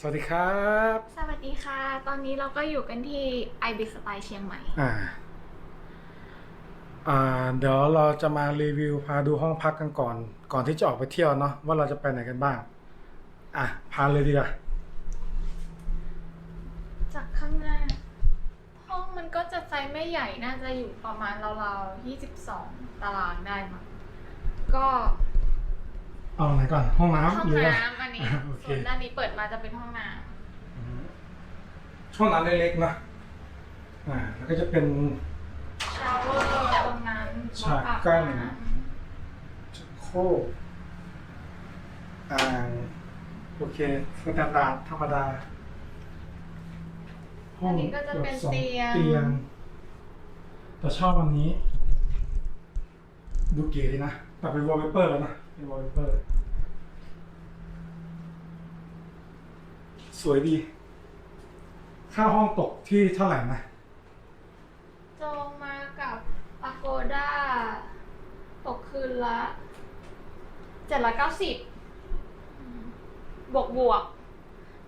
สวัสดีครับ สวัสดีค่ะ ตอนนี้เราก็อยู่กันที่ i b i s Style เชียงใหม่ อ่า อ่า เดี๋ยวเราจะมารีวิวพาดูห้องพักกันก่อน ก่อนที่จะออกไปเที่ยวเนาะว่าเราจะไปไหนกันบ้าง อะ พาเลยดีกว่า จากข้างหน้า ห้องมันก็จะไซส์ไม่ใหญ่น่าจะอยู่ประมาณราวๆ22 ตารางได้มั้งก็เอาไหนก่อน ห้องน้ำห้องหรือว่าน้ำอันนี้ โอเค ส่วนด้านนี้เปิดมาจะเป็นห้องน้อืมห้องน้ำเล็กๆนะอ่าแล้วก็จะเป็นำชาวเวอร์ตรงนั้นฉากกั้นชักโครกอ่างโอเคสแตนดาร์ดธรรมดาอันนี้ก็จะเป็นแบบสองเตียง เตียง แต่ชอบวันนี้ ดูเก๋ดีนะแต่เป็นวอลเปเปอร์แล้วนะเป็นวอลเปเปอร์ สวยดี ค่าห้องตกที่เท่าไหร่นะ จองมากับ Agoda ตกคืนละ790บบวกบวก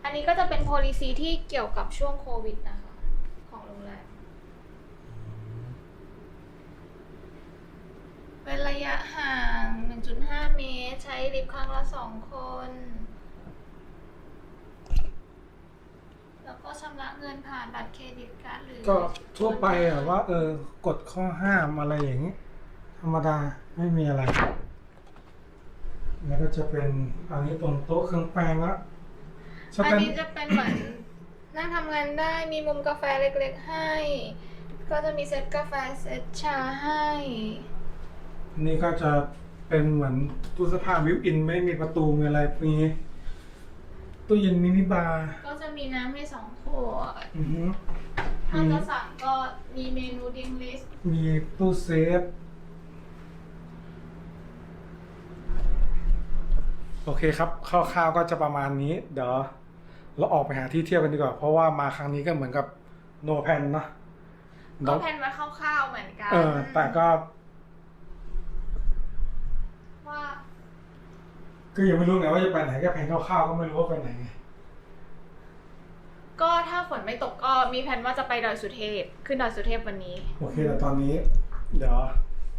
อันนี้ก็จะเป็น policy ที่เกี่ยวกับช่วงโควิดนะคะ ของโรงแรม เป็นระยะห่าง 1.5 เมตร ใช้ลิฟต์ครั้งละ 2 คน แล้วก็ชำระเงินผ่านบัตรเครดิตการ์ดหรือก็ทั่วไปอะว่า เออกฎข้อห้ามอะไรอย่างนี้ ธรรมดาไม่มีอะไร แล้วก็จะเป็นอันนี้ตรงโต๊ะเครื่องแป้งละสอันแตนนี้จะเป็นเหมือน นั่งทำงานได้มีมุมกาแฟเล็กๆให้ ก็จะมีเซตกาแฟเซตชาให้ นี่ก็จะเป็นเหมือนตู้เสื้อผ้าวิวอินไม่มีประตูมีอะไรมี ตู้เย็นมินิบาร์ก็จะมีน้ำให้สองขวด อือฮึถ้ามีจะสั่งก็มีเมนูดิงลิสมีตู้เซฟ โอเคครับคร่าวๆก็จะประมาณนี้ เดี๋ยวเราออกไปหาที่เที่ยวกันดีกว่า เพราะว่ามาครั้งนี้ก็เหมือนกับโนแพนเนาะก็แพลนไว้คร่าวๆเหมือนกัน เออแต่ก็ ว่า ก็ยังไม่รู้ไงว่าจะไปไหนก็แผนคร่าวๆก็ไม่รู้ว่าไปไหนไงก็ถ้าฝนไม่ตกก็มีแผนว่าจะไปดอยสุเทพ ขึ้นดอยสุเทพวันนี้ โอเคแต่ตอนนี้ เดี๋ยว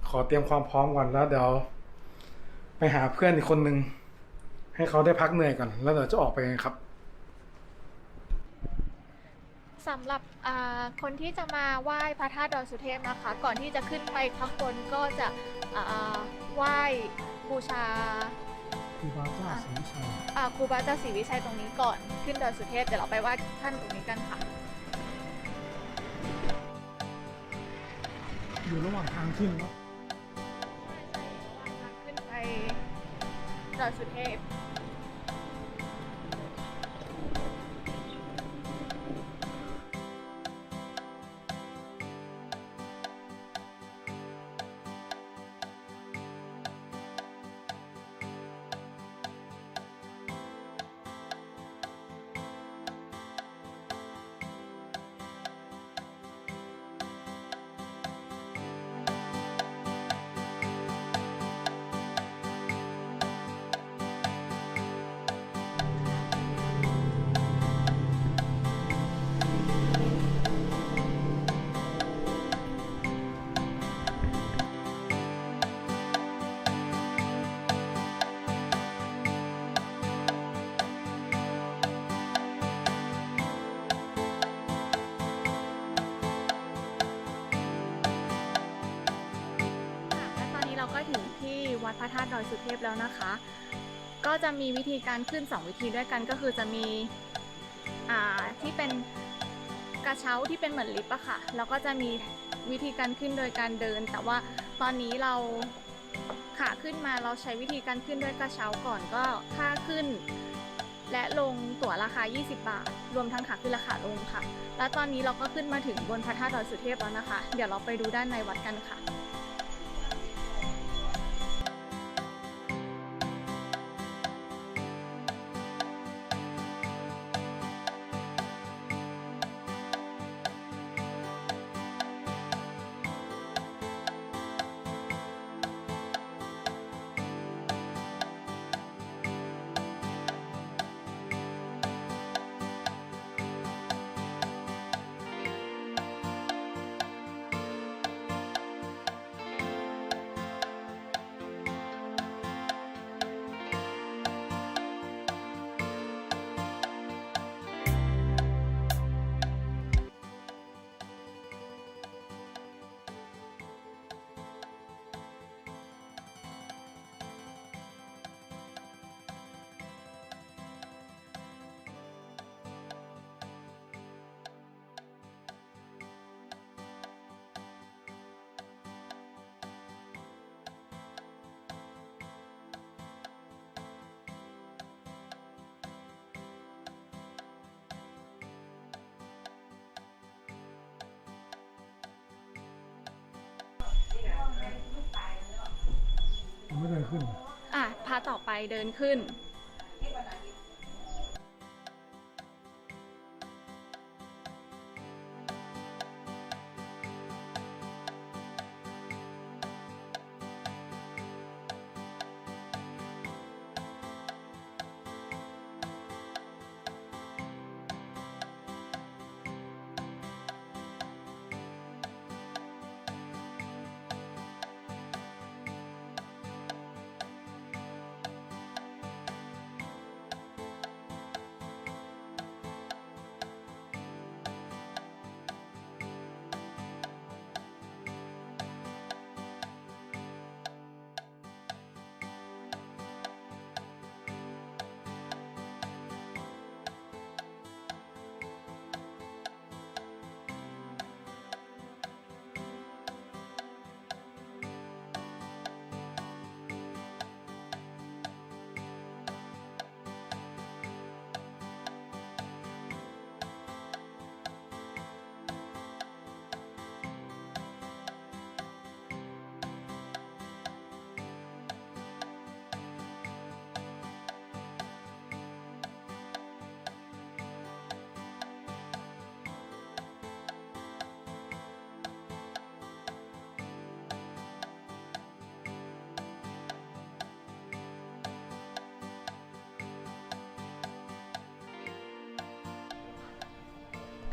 ขอเตรียมความพร้อมก่อนแล้วเดี๋ยวไปหาเพื่อนอีกคนนึงให้เขาได้พักเหนื่อยก่อน แล้วเดี๋ยวจะออกไปกันครับ สำหรับอ่าคนที่จะมาไหว้พระธาตุดอยสุเทพนะคะ ก่อนที่จะขึ้นไปข้างบนก็จะอ่าไหว้บูชาค รูบาเจ้าศรีชัยอ่าครูบาเจ้าศรีวิชัยตรงนี้ก่อนขึ้นดอยสุเทพเดี๋ยวเราไปไหว้ท่านตรงนี้กันค่ะ อยู่ระหว่างทางขึ้นเนาะ ขึ้นไปดอยสุเทพ วัดพระธาตุดอยสุเทพแล้วนะคะ ก็จะมีวิธีการขึ้น 2 วิธีด้วยกันก็คือจะมีที่เป็นกระเช้าที่เป็นเหมือนลิฟต์อะค่ะ แล้วก็จะมีวิธีการขึ้นโดยการเดิน แต่ว่าตอนนี้เราขาขึ้นมาเราใช้วิธีการขึ้นด้วยกระเช้าก่อนก็ค่าขึ้น และลงตั๋วราคา 20 บาท รวมทั้งขาขึ้นราคาลงค่ะ และตอนนี้เราก็ขึ้นมาถึงบนพระธาตุดอยสุเทพแล้วนะคะ เดี๋ยวเราไปดูด้านในวัดกันค่ะ ขึ้น อะพาต่อไปเดินขึ้น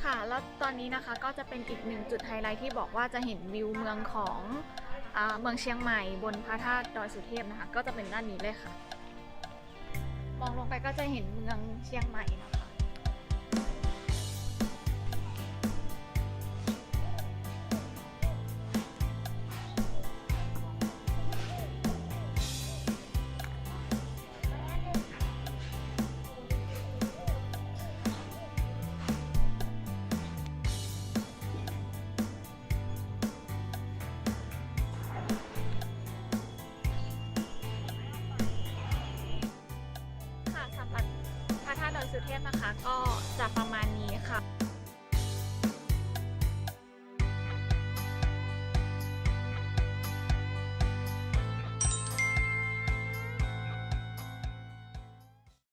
ค่ะ แล้วตอนนี้นะคะก็จะเป็นอีกหนึ่งจุดไฮไลท์ที่บอกว่าจะเห็นวิวเมืองของอเมืองเชียงใหม่บนพระธาตุดอยสุเทพนะคะ ก็จะเป็นด้านนี้เลยค่ะ มองลงไปก็จะเห็นเมืองเชียงใหม่นะคะ สุเทพนะคะ ก็จะประมาณนี้ค่ะ